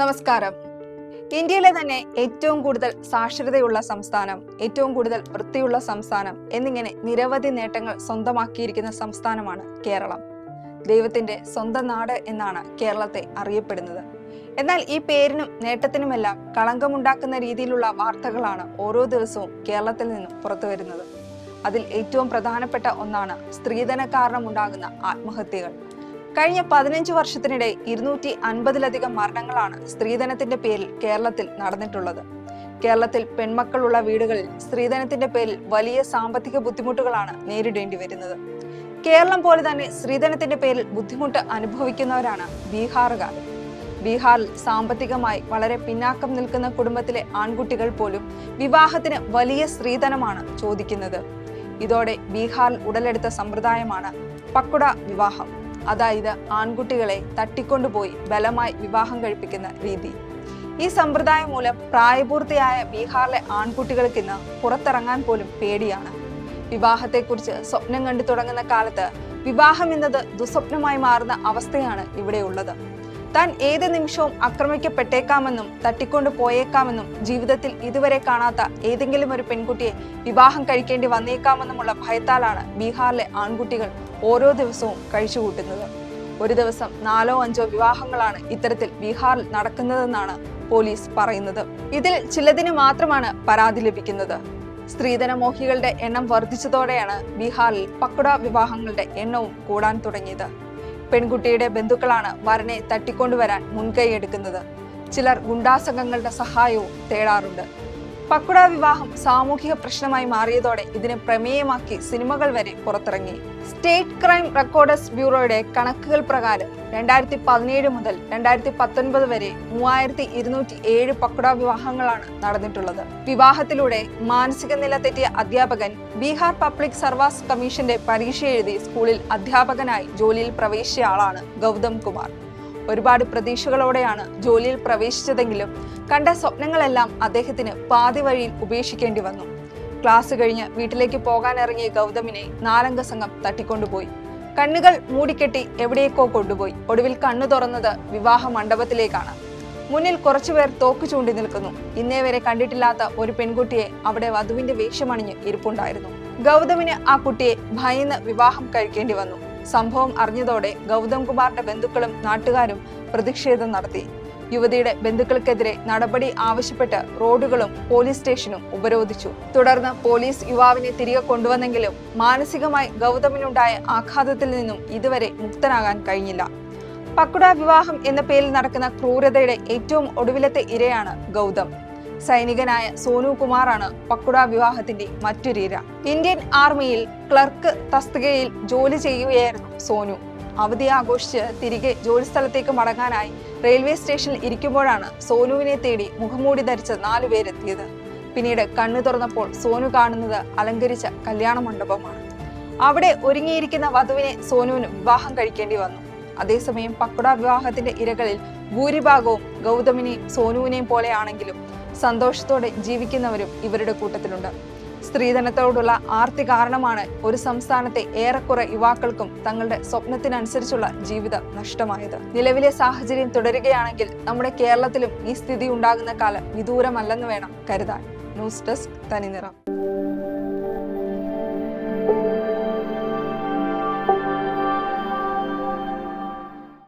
നമസ്കാരം. ഇന്ത്യയിലെ തന്നെ ഏറ്റവും കൂടുതൽ സാക്ഷരതയുള്ള സംസ്ഥാനം ഏറ്റവും കൂടുതൽ വൃത്തിയുള്ള സംസ്ഥാനം എന്നിങ്ങനെ നിരവധി നേട്ടങ്ങൾ സ്വന്തമാക്കിയിരിക്കുന്ന സംസ്ഥാനമാണ് കേരളം. ദൈവത്തിന്റെ സ്വന്തം നാട് എന്നാണ് കേരളത്തെ അറിയപ്പെടുന്നത്. എന്നാൽ ഈ പേരിനും നേട്ടത്തിനുമെല്ലാം കളങ്കമുണ്ടാക്കുന്ന രീതിയിലുള്ള വാർത്തകളാണ് ഓരോ ദിവസവും കേരളത്തിൽ നിന്നും പുറത്തു വരുന്നത്. അതിൽ ഏറ്റവും പ്രധാനപ്പെട്ട ഒന്നാണ് സ്ത്രീധന കാരണമുണ്ടാകുന്ന ആത്മഹത്യകൾ. കഴിഞ്ഞ പതിനഞ്ച് വർഷത്തിനിടെ ഇരുന്നൂറ്റി അൻപതിലധികം മരണങ്ങളാണ് സ്ത്രീധനത്തിന്റെ പേരിൽ കേരളത്തിൽ നടന്നിട്ടുള്ളത്. കേരളത്തിൽ പെൺമക്കളുള്ള വീടുകളിൽ സ്ത്രീധനത്തിന്റെ പേരിൽ വലിയ സാമ്പത്തിക ബുദ്ധിമുട്ടുകളാണ് നേരിടേണ്ടി വരുന്നത്. കേരളം പോലെ തന്നെ സ്ത്രീധനത്തിന്റെ പേരിൽ ബുദ്ധിമുട്ട് അനുഭവിക്കുന്നവരാണ് ബീഹാറുകാർ. ബീഹാറിൽ സാമ്പത്തികമായി വളരെ പിന്നാക്കം നിൽക്കുന്ന കുടുംബത്തിലെ ആൺകുട്ടികൾ പോലും വിവാഹത്തിന് വലിയ സ്ത്രീധനമാണ് ചോദിക്കുന്നത്. ഇതോടെ ബീഹാറിൽ ഉടലെടുത്ത സമ്പ്രദായമാണ് പക്കുട വിവാഹം. അതായത് ആൺകുട്ടികളെ തട്ടിക്കൊണ്ടുപോയി ബലമായി വിവാഹം കഴിപ്പിക്കുന്ന രീതി. ഈ സമ്പ്രദായം മൂലം പ്രായപൂർത്തിയായ ബീഹാറിലെ ആൺകുട്ടികൾക്ക് ഇന്ന് പുറത്തിറങ്ങാൻ പോലും പേടിയാണ്. വിവാഹത്തെക്കുറിച്ച് സ്വപ്നം കണ്ടു തുടങ്ങുന്ന കാലത്ത് വിവാഹം എന്നത് ദുസ്വപ്നമായി മാറുന്ന അവസ്ഥയാണ് ഇവിടെയുള്ളത്. താൻ ഏത് നിമിഷവും ആക്രമിക്കപ്പെട്ടേക്കാമെന്നും തട്ടിക്കൊണ്ടു പോയേക്കാമെന്നും ജീവിതത്തിൽ ഇതുവരെ കാണാത്ത ഏതെങ്കിലും ഒരു പെൺകുട്ടിയെ വിവാഹം കഴിക്കേണ്ടി വന്നേക്കാമെന്നുമുള്ള ഭയത്താലാണ് ബീഹാറിലെ ആൺകുട്ടികൾ ഓരോ ദിവസവും കഴിച്ചുകൂട്ടുന്നത്. ഒരു ദിവസം നാലോ അഞ്ചോ വിവാഹങ്ങളാണ് ഇത്തരത്തിൽ ബീഹാറിൽ നടക്കുന്നതെന്നാണ് പോലീസ് പറയുന്നത്. ഇതിൽ ചിലതിന് മാത്രമാണ് പരാതി ലഭിക്കുന്നത്. സ്ത്രീധന മോഹികളുടെ എണ്ണം വർദ്ധിച്ചതോടെയാണ് ബീഹാറിൽ പക്കുട വിവാഹങ്ങളുടെ എണ്ണവും കൂടാൻ തുടങ്ങിയത്. പെൺകുട്ടിയുടെ ബന്ധുക്കളാണ് വരനെ തട്ടിക്കൊണ്ടുവരാൻ മുൻകൈയെടുക്കുന്നത്. ചിലർ ഗുണ്ടാസംഘങ്ങളുടെ സഹായവും തേടാറുണ്ട്. പക്കുട വിവാഹം സാമൂഹിക പ്രശ്നമായി മാറിയതോടെ ഇതിനെ പ്രമേയമാക്കി സിനിമകൾ വരെ പുറത്തിറങ്ങി. സ്റ്റേറ്റ് ക്രൈം റെക്കോർഡേഴ്സ് ബ്യൂറോയുടെ കണക്കുകൾ പ്രകാരം രണ്ടായിരത്തി പതിനേഴ് മുതൽ രണ്ടായിരത്തി പത്തൊൻപത് വരെ മൂവായിരത്തി ഇരുന്നൂറ്റി ഏഴ് പക്കുട വിവാഹങ്ങളാണ് നടന്നിട്ടുള്ളത്. വിവാഹത്തിലൂടെ മാനസിക നില തെറ്റിയ അധ്യാപകൻ ബീഹാർ പബ്ലിക് സർവീസ് കമ്മീഷന്റെ പരീക്ഷ എഴുതി സ്കൂളിൽ അധ്യാപകനായി ജോലിയിൽ പ്രവേശിച്ച ആളാണ് ഗൗതം കുമാർ. ഒരുപാട് പ്രതീക്ഷകളോടെയാണ് ജോലിയിൽ പ്രവേശിച്ചതെങ്കിലും കണ്ട സ്വപ്നങ്ങളെല്ലാം അദ്ദേഹത്തിന് പാതി വഴിയിൽ ഉപേക്ഷിക്കേണ്ടി വന്നു. ക്ലാസ് കഴിഞ്ഞ് വീട്ടിലേക്ക് പോകാനിറങ്ങിയ ഗൗതമിനെ നാലംഗ സംഘം തട്ടിക്കൊണ്ടുപോയി. കണ്ണുകൾ മൂടിക്കെട്ടി എവിടേക്കോ കൊണ്ടുപോയി. ഒടുവിൽ കണ്ണു തുറന്നത് വിവാഹ മണ്ഡപത്തിലേക്കാണ്. മുന്നിൽ കുറച്ചുപേർ തോക്ക് ചൂണ്ടി നിൽക്കുന്നു. ഇന്നേ വരെ കണ്ടിട്ടില്ലാത്ത ഒരു പെൺകുട്ടിയെ അവിടെ വധുവിന്റെ വേഷമണിഞ്ഞ് ഇരിപ്പുണ്ടായിരുന്നു. ഗൗതമിന് ആ കുട്ടിയെ ഭയന്ന് വിവാഹം കഴിക്കേണ്ടി വന്നു. സംഭവം അറിഞ്ഞതോടെ ഗൗതം കുമാറിന്റെ ബന്ധുക്കളും നാട്ടുകാരും പ്രതിഷേധം നടത്തി. യുവതിയുടെ ബന്ധുക്കൾക്കെതിരെ നടപടി ആവശ്യപ്പെട്ട് റോഡുകളും പോലീസ് സ്റ്റേഷനും ഉപരോധിച്ചു. തുടർന്ന് പോലീസ് യുവാവിനെ തിരികെ കൊണ്ടുവന്നെങ്കിലും മാനസികമായി ഗൗതമിനുണ്ടായ ആഘാതത്തിൽ നിന്നും ഇതുവരെ മുക്തനാകാൻ കഴിഞ്ഞില്ല. പക്കുട വിവാഹം എന്ന പേരിൽ നടക്കുന്ന ക്രൂരതയുടെ ഏറ്റവും ഒടുവിലത്തെ ഇരയാണ് ഗൗതം. സൈനികനായ സോനു കുമാറാണ് പക്കുട വിവാഹത്തിന്റെ മറ്റൊരീര ഇന്ത്യൻ ആർമിയിൽ ക്ലർക്ക് തസ്തികയിൽ ജോലി ചെയ്യുകയായിരുന്നു സോനു. അവധി ആഘോഷിച്ച് തിരികെ ജോലിസ്ഥലത്തേക്ക് മടങ്ങാനായി റെയിൽവേ സ്റ്റേഷനിൽ ഇരിക്കുമ്പോഴാണ് സോനുവിനെ തേടി മുഖംമൂടി ധരിച്ച നാലുപേരെത്തിയത് പിന്നീട് കണ്ണു തുറന്നപ്പോൾ സോനു കാണുന്നത് അലങ്കരിച്ച കല്യാണ മണ്ഡപമാണ്. അവിടെ ഒരുങ്ങിയിരിക്കുന്ന വധുവിനെ സോനുവിന് വിവാഹം കഴിക്കേണ്ടി വന്നു. അതേസമയം പക്കുട വിവാഹത്തിന്റെ ഇരകളിൽ ഭൂരിഭാഗവും ഗൗതമിനെയും സോനുവിനെയും പോലെയാണെങ്കിലും സന്തോഷത്തോടെ ജീവിക്കുന്നവരും ഇവരുടെ കൂട്ടത്തിലുണ്ട്. സ്ത്രീധനത്തോടുള്ള ആർത്തി കാരണമാണ് ഒരു സംസ്ഥാനത്തെ ഏറെക്കുറെ യുവാക്കൾക്കും തങ്ങളുടെ സ്വപ്നത്തിനനുസരിച്ചുള്ള ജീവിതം നഷ്ടമായത്. നിലവിലെ സാഹചര്യം തുടരുകയാണെങ്കിൽ നമ്മുടെ കേരളത്തിലും ഈ സ്ഥിതി ഉണ്ടാകുന്ന കാലം വിദൂരമല്ലെന്ന് വേണം കരുതാൻ. News desk Thaniniram.